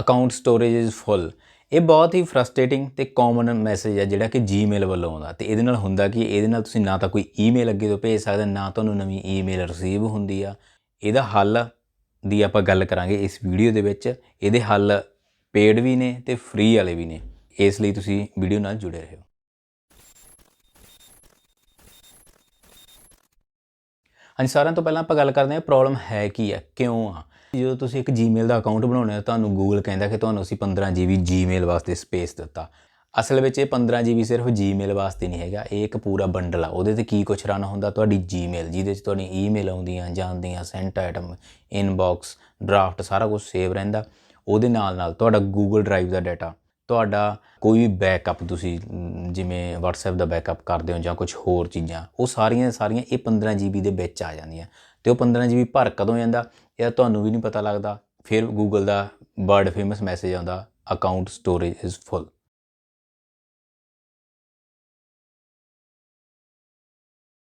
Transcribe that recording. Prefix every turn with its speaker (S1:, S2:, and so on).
S1: Account storage is ਫੁੱਲ ਇਹ ਬਹੁਤ ਹੀ ਫਰਸਟ੍ਰੇਟਿੰਗ ਤੇ ਕਾਮਨ ਮੈਸੇਜ ਹੈ ਜਿਹੜਾ ਕਿ Gmail ਵੱਲੋਂ ਆਉਂਦਾ। ਤੇ ਇਹਦੇ ਨਾਲ ਹੁੰਦਾ ਕਿ, ਇਹਦੇ ਨਾਲ ਤੁਸੀਂ ਨਾ ਤਾਂ ਕੋਈ ਈਮੇਲ ਅੱਗੇ ਤੋਂ ਭੇਜ ਸਕਦੇ, ਨਾ ਤੁਹਾਨੂੰ ਨਵੀਂ ਈਮੇਲ ਰਿਸੀਵ ਹੁੰਦੀ ਆ। ਇਹਦਾ ਹੱਲ ਦੀ ਆਪਾਂ ਗੱਲ ਕਰਾਂਗੇ ਇਸ ਵੀਡੀਓ ਦੇ ਵਿੱਚ। ਇਹਦੇ ਹੱਲ ਪੇਡ ਵੀ ਨੇ ਤੇ ਫ੍ਰੀ ਵਾਲੇ ਵੀ ਨੇ। ਇਸ ਲਈ ਤੁਸੀਂ ਵੀਡੀਓ ਨਾਲ ਜੁੜੇ ਰਹੋ। ਹਾਂਜੀ, ਸਾਰਿਆਂ ਤੋਂ ਪਹਿਲਾਂ ਆਪਾਂ ਗੱਲ ਕਰਦੇ ਹਾਂ ਪ੍ਰੋਬਲਮ ਹੈ ਕੀ ਹੈ ਕਿਉਂ ਆ? ਜਦੋਂ ਤੁਸੀਂ ਇੱਕ Gmail ਦਾ ਅਕਾਊਂਟ ਬਣਾਉਂਦੇ ਹੋ, ਤੁਹਾਨੂੰ Google ਕਹਿੰਦਾ ਕਿ ਤੁਹਾਨੂੰ ਅਸੀਂ 15 GB Gmail ਵਾਸਤੇ ਸਪੇਸ ਦਿੱਤਾ। ਅਸਲ ਵਿੱਚ ਇਹ 15 GB ਸਿਰਫ Gmail ਵਾਸਤੇ ਨਹੀਂ ਹੈਗਾ, ਇਹ ਇੱਕ ਪੂਰਾ ਬੰਡਲ ਆ। ਉਹਦੇ ਤੇ ਕੀ ਕੁਝ ਰਨ ਹੁੰਦਾ, ਤੁਹਾਡੀ Gmail, ਜਿਹਦੇ ਵਿੱਚ ਤੁਹਾਡੀ ਈਮੇਲ ਆਉਂਦੀਆਂ, ਜਾਂਦੀਆਂ ਸੈਂਟ ਆਈਟਮ ਇਨਬਾਕਸ ਡਰਾਫਟ ਸਾਰਾ ਕੁਝ ਸੇਵ ਰਹਿੰਦਾ। ਉਹਦੇ ਨਾਲ ਨਾਲ ਤੁਹਾਡਾ Google ਡਰਾਈਵ ਦਾ ਡਾਟਾ ਤੁਹਾਡਾ ਕੋਈ ਵੀ ਬੈਕਅਪ ਤੁਸੀਂ ਜਿਵੇਂ WhatsApp ਦਾ ਬੈਕਅਪ ਕਰਦੇ ਹੋ ਜਾਂ ਕੁਝ ਹੋਰ ਚੀਜ਼ਾਂ, ਉਹ ਸਾਰੀਆਂ ਸਾਰੀਆਂ ਇਹ 15 GB ਦੇ ਵਿੱਚ ਆ ਜਾਂਦੀਆਂ। ਤੇ ਉਹ 15 GB ਭਰ ਕਦੋਂ ਜਾਂਦਾ? ਇਹ ਤੁਹਾਨੂੰ ਵੀ ਨਹੀਂ ਪਤਾ ਲੱਗਦਾ। ਫਿਰ ਗੂਗਲ ਦਾ ਵਰਡ ਫੇਮਸ ਮੈਸੇਜ ਆਉਂਦਾ ਅਕਾਊਂਟ ਸਟੋਰੇਜ ਇਜ਼ ਫੁੱਲ